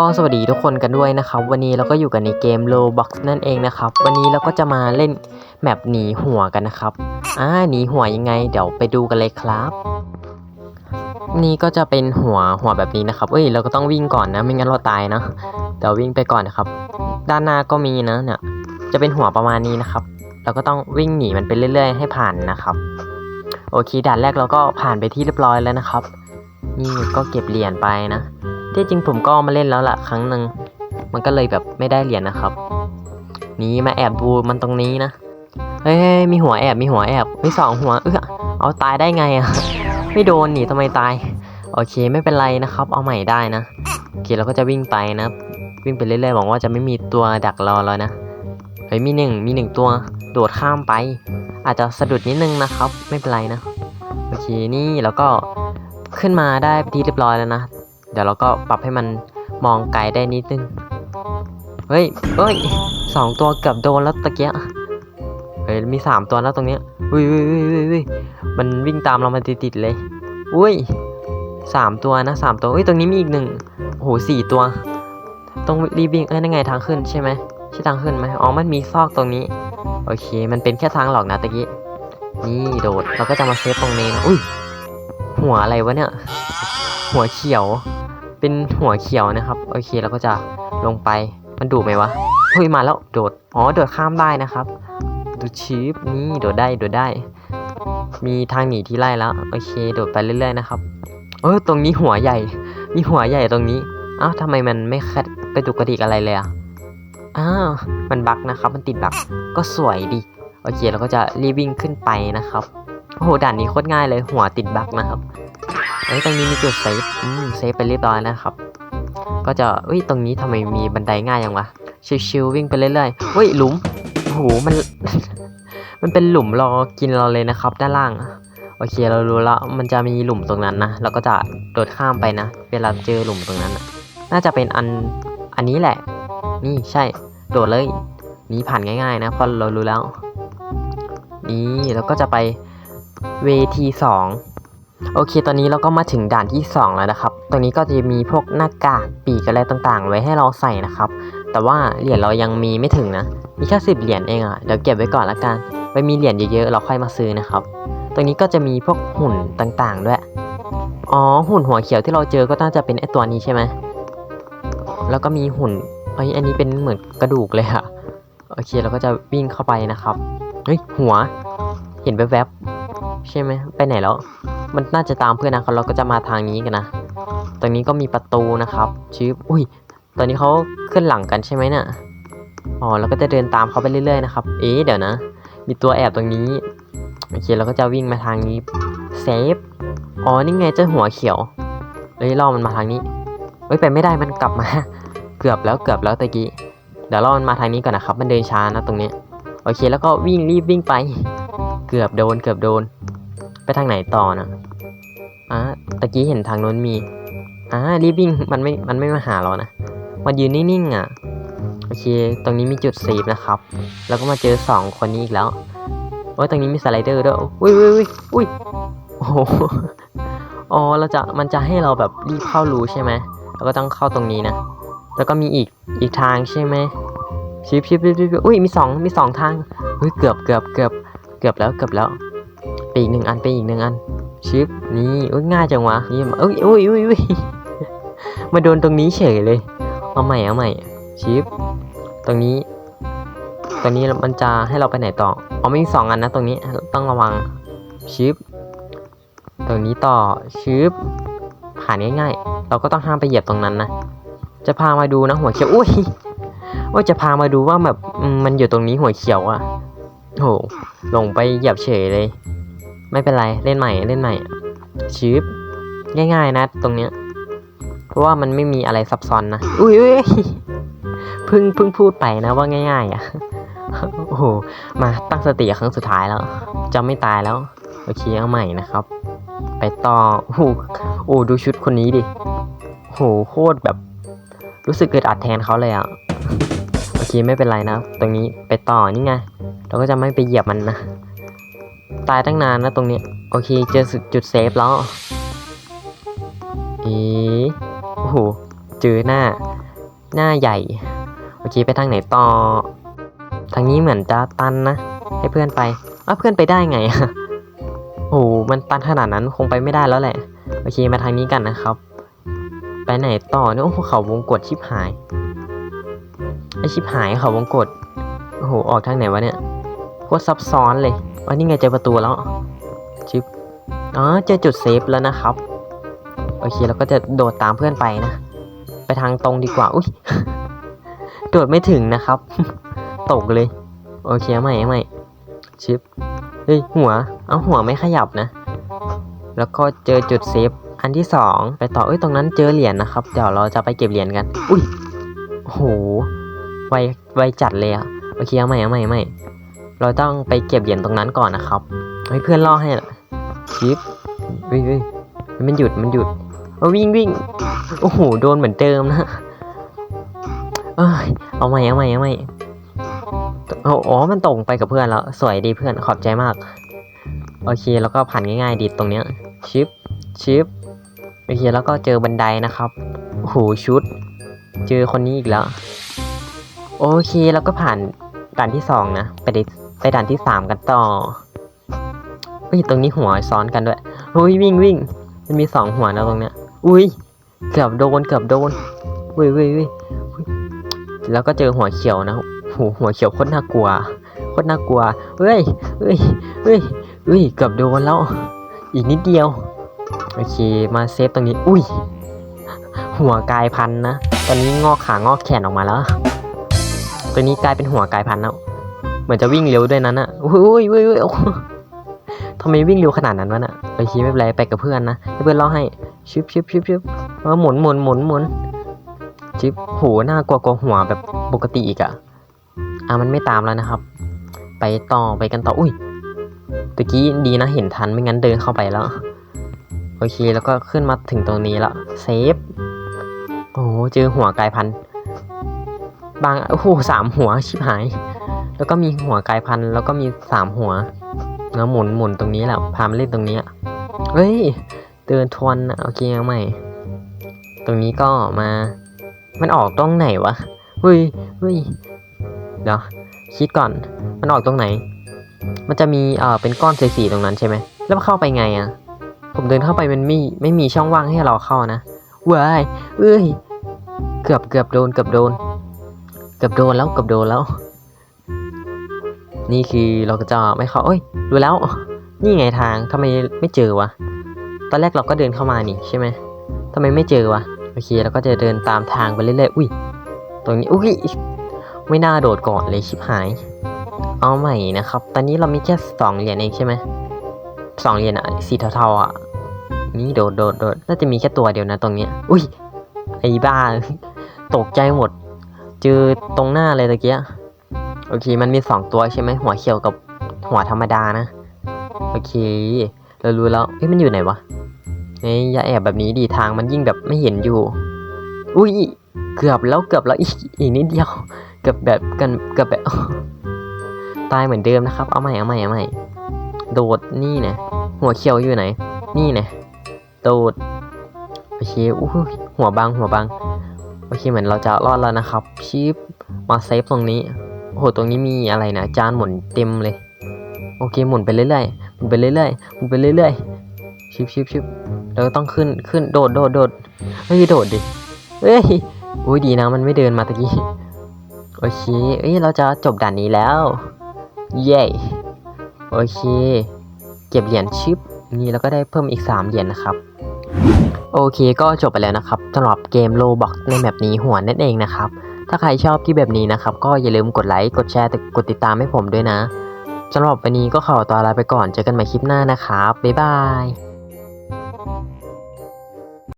ก็สวัสดีทุกคนกันด้วยนะครับ วันนี้เราก็อยู่กันในเกม Roblox นั่นเองนะครับ วันนี้เราก็จะมาเล่นแมปหนีหัวกันนะครับอ่าหนีหัวยังไง เดี๋ยวไปดูกันเลยครับ นี่ก็จะเป็นหัวหัวแบบนี้นะครับ เอ้ยเราก็ต้องวิ่งก่อนนะ ไม่งั้นเราตายนะเดี๋ยววิ่งไปก่อนนะครับ ด้านหน้าก็มีนะเนี่ยจะเป็นหัวประมาณนี้นะครับ เราก็ต้องวิ่งหนีมันไปเรื่อย ๆ ให้ผ่านนะครับ โอเคด่านแรกเราก็ผ่านไปที่เรียบร้อยแล้วนะครับ นี่ก็เก็บเหรียญไปนะ ที่จริงผมก็มาเล่นแล้วล่ะครั้งหนึ่งมันก็เลยแบบไม่ได้เหรียญนะครับ นี่มาแอบดูมันตรงนี้นะเฮ้ยมีหัวแอบมีหัวแอบมีสองหัวเออเอาตายได้ไงอะไม่โดนหนีทำไมตาย โอเคไม่เป็นไรนะครับ เอาใหม่ได้นะโอเคเราก็จะวิ่งไปนะ วิ่งไปเรื่อยๆหวังว่าจะไม่มีตัวดักรอแล้วนะเฮ้ยมีหนึ่งมีหนึ่งตัวโดดข้ามไป อาจจะสะดุดนิดนึงนะครับ ไม่เป็นไรนะโอเคนี่แล้วก็ขึ้นมาได้ทีเรียบร้อยแล้วนะ เดี๋ยวเราก็ปรับให้มันมองไกลได้นิดนึง เฮ้ยเฮ้ยสองตัวเกือบโดนแล้วตะเกียเฮ้ยมีสามตัวแล้วตรงเนี้ยอุ้ยอุ้ยอุ้ยอุ้ยมันวิ่งตามเรามาติดๆเลย อุ้ยสามตัวนะสามตัวเฮ้ยตรงนี้มีอีกหนึ่งโอ้โหสี่ตัว ต้องรีบวิ่งเอ้ยนั่นไงทางขึ้นใช่ไหมใช่ทางขึ้นไหมอ๋อมันมีซอกตรงนี้ โอเค มันเป็นแค่ทางหลอกนะตะกี้นี่โดดเราก็จะมาเซฟตรงนี้นะอุ้ยหัวอะไรวะเนี่ย หัวเขียว เป็นหัวเขียวนะครับโอเคเราก็จะลงไปมันดูไหมวะเฮ้ยมาแล้วโดดอ๋อโดดข้ามได้นะครับดูชีพนี่โดดได้โดดได้ มีทางหนีที่ไล่แล้วโอเคโดดไปเรื่อยๆนะครับเออตรงนี้หัวใหญ่ มีหัวใหญ่ตรงนี้อ้าวทำไมมันไม่คัดกระดุกกระดิกอะไรเลยอะอ้าวมันบักนะครับ มันติดบักก็สวยดีโอเคเราก็จะรีวิ่งขึ้นไปนะครับโอ้โหด่านนี้โคตรง่ายเลยหัวติดบักนะครับ เอ้ยตรงนี้มีจุดเซฟอืมเซฟไปเรียบร้อยนะครับ ก็จะเอ้ยตรงนี้ทำไมมีบันไดง่ายอย่างวะ ชิวๆวิ่งไปเรื่อยๆเฮ้ยหลุมโอ้โหมัน มันเป็นหลุมรอกินเราเลยนะครับ ด้านล่าง โอเคเรารู้แล้วมันจะมีหลุมตรงนั้นนะเราก็จะโดดข้ามไปนะ เวลาเจอหลุมตรงนั้น น่าจะเป็นอันอันนี้แหละ นี่ใช่ โดดเลย นี่ผ่านง่าย ๆ นะเพราะเรารู้แล้ว นี่แล้วก็จะไปเวที2 โอเค ตอนนี้เราก็มาถึงด่านที่ 2 แล้วนะครับ ตรงนี้ก็จะมีพวกหน้ากากปีกอะไรต่างๆ ไว้ให้เราใส่นะครับ แต่ว่าเหรียญเรายังมีไม่ถึงนะ มีแค่สิบเหรียญเองอะ่ะ เดี๋ยวเก็บไว้ก่อนละกัน ไปมีเหรียญเยอะๆ เราค่อยมาซื้อนะครับ ตรงนี้ก็จะมีพวกหุ่นต่างๆ ด้วย อ๋อ หุ่นหัวเขียวที่เราเจอก็น่าจะเป็นไอตัวนี้ใช่ไหม แล้วก็มีหุ่นเอ้ยอันนี้เป็นเหมือนกระดูกเลยอะโอเค เราก็จะวิ่งเข้าไปนะครับ เฮ้ย หัว เห็นแวบๆ ใช่ไหมไปไหนแล้ว มันน่าจะตามเพื่อนนะเราก็จะมาทางนี้กันนะตรงนี้ก็มีประตูนะครับชื่ออุ้ย ตอนนี้เขาขึ้นหลังกันใช่ไหมเนี่ยอ๋อแล้วก็จะเดินตามเขาไปเรื่อยๆนะครับ เอ๊ะเดี๋ยวนะ มีตัวแอบตรงนี้โอเคเราก็จะวิ่งมาทางนี้เซฟอ๋อนี่ไงเจ้าหัวเขียวเฮ้ยล่อมันมาทางนี้เฮ้ยไปไม่ได้มันกลับมา เกือบแล้วเกือบแล้วตะกี้เดี๋ยวล่อมันมาทางนี้ก่อนนะครับ มันเดินช้านะตรงนี้ โอเคแล้วก็วิ่งรีบวิ่งไป เกือบโดนเกือบโดน ไปทางไหนต่อนะอะตะกี้เห็นทางโน้นมีอ่ารีบวิ่งมันไม่ มันไม่มาหาเรานะมันยืนนิ่งๆอะ โอเค ตรงนี้มีจุดเซฟนะครับ แล้วก็มาเจอสองคนนี้อีกแล้วโอ้ยตรงนี้มีสไลเดอร์ด้วยอุ้ยอุ้ยอุ้ยอุ้ยโอ้โหอ๋อเราจะ มันจะให้เราแบบรีบเข้ารูใช่ไหมเราก็ต้องเข้าตรงนี้นะ แล้วก็มีอีก อีกทางใช่ไหมชิบชิบชิบชิบอุ้ย มีสองมีสองทาง เฮ้ย เกือบเกือบเกือบเกือบแล้ว เกือบแล้ว ไปอีกหนึ่งอันไปอีกหนึ่งอันชิปนี่อุ้ยง่ายจังวะนี่มาอุ้ยอุ้ยอุ้ยอุ้ยมาโดนตรงนี้เฉยเลย เอาใหม่เอาใหม่ชิปตรงนี้ตรงนี้มันจะให้เราไปไหนต่ออ๋อไม่มีสองอันนะตรงนี้ต้องระวังชิปตรงนี้ต่อชิปผ่านง่ายๆ เราก็ต้องห้ามไปเหยียบตรงนั้นนะจะพามาดูนะหัวเขียวอุ้ยว่าจะพามาดูว่าแบบมมันอยู่ตรงนี้หัวเขียวอะโหลงไปเหยียบเฉยเลย ไม่เป็นไรเล่นใหม่เล่นใหม่ชิปง่ายๆนะตรงเนี้ย เพราะว่ามันไม่มีอะไรซับซ้อนนะ อุ้ยเพิ่งเพิ่งพูดไปนะว่าง่ายๆอะโอ้โหมาตั้งสติครั้งสุดท้ายแล้ว จะไม่ตายแล้ว โอเคเอาใหม่นะครับ ไปต่อโอ้โหโอ้ดูชุดคนนี้ดิโอ้โหโคตรแบบ รู้สึกเกิดอัดแทนเขาเลยอะโอเคไม่เป็นไรนะ ตรงนี้ไปต่อนี่ไง เราก็จะไม่ไปเหยียบมันนะ ตายตั้งนานนะตรงนี้ โอเคเจอจุดเซฟแล้วอ๊ะโอ้โหเจอหน้า หน้าใหญ่ โอเคไปทางไหนต่อ ทางนี้เหมือนจะตันนะ ให้เพื่อนไปอ้าเพื่อนไปได้ไงอะโอ้โหมันตันขนาดนั้นคงไปไม่ได้แล้วแหละ โอเคมาทางนี้กันนะครับ ไปไหนต่อเนี่ยโอ้โหเขาวงกดชิบหายไอชิบหายเขาวงกดโอ้โหออกทางไหนวะเนี่ยโคตรซับซ้อนเลย ว่านี่ไงเจอประตูแล้วชิปอ๋อเจอจุดเซฟแล้วนะครับ โอเคเราก็จะโดดตามเพื่อนไปนะ ไปทางตรงดีกว่า อุ้ยโดดไม่ถึงนะครับ ตกเลย โอเคใหม่ใหม่ชิปเฮ้ยหัว เอาหัวไม่ขยับนะ แล้วก็เจอจุดเซฟอันที่สองไปต่อเอ้ยตรงนั้นเจอเหรียญนะครับ เดี๋ยวเราจะไปเก็บเหรียญกัน อุ้ยโอ้โหไวไวจัดเลยอะโอเคเอาใหม่เอาใหม่เอาใหม่ เราต้องไปเก็บเหรียญตรงนั้นก่อนนะครับให้เพื่อนล่อให้ชิปเฮ้ยเฮ้ยมันหยุดมันหยุดเอาวิ่งวิ่งโอ้โหโดนเหมือนเดิมนะเอ้ยเอาใหม่เอาใหม่เอาใหม่เอาอ๋อมันตรงไปกับเพื่อนแล้ว สวยดีเพื่อนขอบใจมาก โอเคแล้วก็ผ่านง่ายๆดีตรงเนี้ยชิปชิปโอเคแล้วก็เจอบันไดนะครับโอ้โหชุด เจอคนนี้อีกแล้ว โอเคแล้วก็ผ่านด่านที่สองนะ ไปดิ ไปด่านที่สามกันต่อเฮ้ยตรงนี้หัวซ้อนกันด้วยเฮ้ยวิ่งวิ่งมันมีสองหัวนะตรงเนี้ย อุ้ยเกือบโดนเกือบโดนเว้ยเว้ยเว้ยอุ๊ยแล้วก็เจอหัวเขียวนะโหหัวเขียวโคตรน่ากลัวโคตรน่ากลัวเฮ้ยเฮ้ยเฮ้ยเฮ้ยเกือบโดนแล้ว อีกนิดเดียวโอเคมาเซฟตรงนี้ อุ้ย หัวกายพันนะ ตอนนี้งอกขางอกแขนออกมาแล้ว ตัวนี้กลายเป็นหัวกายพันแล้ว เหมือนจะวิ่งเร็วด้วยนั้นอะอุ้ยอุ้ยอุ้ยทำไมวิ่งเร็วขนาดนั้นวะน่ะโอเคไม่เป็นไรไปกับเพื่อนนะให้เพื่อนเล่าให้ชิบชิบชิบชิบเออหมุนหมุนหมุนหมุนชิบโหน่ากลัวกว่าหัวแบบปกติอีกอะอะมันไม่ตามแล้วนะครับ ไปต่อไปกันต่ออุ้ยตะกี้ดีนะเห็นทันไม่งั้นเดินเข้าไปแล้วโอเคแล้วก็ขึ้นมาถึงตรงนี้แล้วเซฟโอ้โหเจอหัวกายพันบางโอ้โหสามหัวชิบหาย แล้วก็มีหัวกายพันธุ์แล้วก็มีสามหัวแล้วหมุนหมุนตรงนี้แหละพามาเล่นตรงนี้อะเฮ้ยเดินทวนโอเคเอาใหม่ตรงนี้ก็มา มันออกตรงไหนวะเฮ้ยเฮ้ยเดี๋ยวคิดก่อน มันออกตรงไหน มันจะมีเอ่อเป็นก้อนสีๆตรงนั้นใช่ไหมแล้วเข้าไปไงอะผมเดินเข้าไปมันไม่ไม่มีช่องว่างให้เราเข้านะว้ายเอ้ย เกือบเกือบโดนเกือบโดน เกือบโดนแล้วเกือบโดนแล้ว นี่คือเราก็จะไม่เข้าเอ้ยรู้แล้ว นี่ไงทางทำไมไม่เจอวะ ตอนแรกเราก็เดินเข้ามานี่ใช่ไหมทำไมไม่เจอวะ โอเคเราก็จะเดินตามทางไปเรื่อยๆ อุ้ย ตรงนี้ อุ้ย ไม่น่าโดดก่อนเลยชิบหาย เอาใหม่นะครับ ตอนนี้เรามีแค่สองเหรียญเองใช่ไหมสองเหรียญอะสีเทาๆอะนี่โดดโดดโดดน่าจะมีแค่ตัวเดียวนะตรงเนี้ย อุ้ย ไอ้บ้า ตกใจหมด เจอตรงหน้าเลยตะเกีย โอเค มันมีสองตัวใช่ไหมหัวเขียวกับหัวธรรมดานะ โอเค เรารู้แล้วเอ้ยมันอยู่ไหนวะเอ้ยอย่าแอบแบบนี้ดีทางมันยิ่งแบบไม่เห็นอยู่ อุ้ยเกือบแล้วเกือบแล้วอีกอีกนิดเดียวเกือบแบบกันเกือบแบบตายเหมือนเดิมนะครับ เอาใหม่เอาใหม่เอาใหม่โดดนี่เนี่ยหัวเขียวอยู่ไหน นี่เนี่ยโดดโอเคอู้หูหัวบางหัวบางโอเคเหมือนเราจะรอดแล้วนะครับชิปมาเซฟตรงนี้ โอ้โหตรงนี้มีอะไรนะจานหมุนเต็มเลย โอเคหมุนไปเรื่อยๆหมุนไปเรื่อยๆหมุนไปเรื่อยๆชิบชิบชิบแล้วก็ต้องขึ้นขึ้นโดดโดดโดดเฮ้ยโดดดิเฮ้ยอุ้ยดีนะมันไม่เดินมาตะกี้โอเคเอ้ยเราจะจบด่านนี้แล้ว เย้โอเค เก็บเหรียญชิปนี่แล้วก็ได้เพิ่มอีก 3 เหรียญนะครับ โอเคก็จบไปแล้วนะครับสำหรับเกม Roblox ในแมปนี้หัวนั่นเองนะครับ ถ้าใครชอบที่แบบนี้นะครับ ก็อย่าลืมกดไลค์ กดแชร์ กดติดตามให้ผมด้วยนะสำหรับวันนี้ก็ขอตัวลาไปก่อน เจอกันใหม่คลิปหน้านะครับ บ๊ายบาย